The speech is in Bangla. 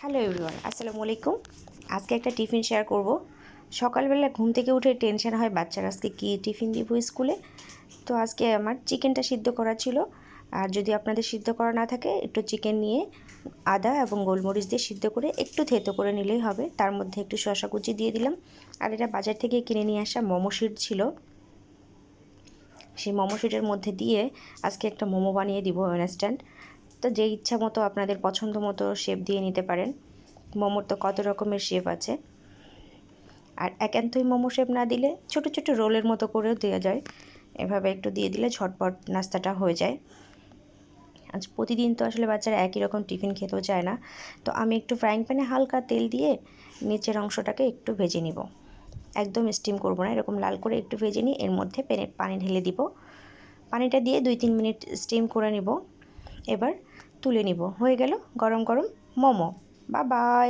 হ্যালো এভরিওয়ান আসসালামু আলাইকুম। আজকে একটা টিফিন শেয়ার করব। সকালবেলা ঘুম থেকে উঠে টেনশন হয় বাচ্চারা আজকে কী টিফিন দিব স্কুলে। তো আজকে আমার চিকেনটা সিদ্ধ করা ছিল। আর যদি আপনাদের সিদ্ধ করা না থাকে, একটু চিকেন নিয়ে আদা এবং গোলমরিচ দিয়ে সিদ্ধ করে একটু থেতো করে নিলেই হবে। তার মধ্যে একটু শশা কুচি দিয়ে দিলাম। আর এটা বাজার থেকে কিনে নিয়ে আসা মোমো শিট ছিল। সেই মোমো শিটের মধ্যে দিয়ে আজকে একটা মোমো বানিয়ে দিব ইনস্ট্যান্ট তো যে ইচ্ছা মতো আপনাদের পছন্দ মতো শেপ দিয়ে নিতে পারেন। মোমোর তো কত রকমের শেপ আছে। আর একান্তই মোমো শেপ না দিলে ছোট ছোট রোলের মতো করেও দেওয়া যায়। এভাবে একটু দিয়ে দিলে ঝটপট নাস্তাটা হয়ে যায়। আজ প্রতিদিন তো আসলে বাচ্চারা একই রকম টিফিন খেতেও চায় না। তো আমি একটু ফ্রাইং প্যানে হালকা তেল দিয়ে নিচের অংশটাকে একটু ভেজে নিব। একদম স্টিম করব না, এরকম লাল করে একটু ভেজে নিয়ে এর মধ্যে পেনে, পানি ঢেলে দিব। পানিটা দিয়ে দুই তিন মিনিট স্টিম করে নিব। এবার তুলে নিব। হয়ে গেল গরম গরম মোমো। বা বাই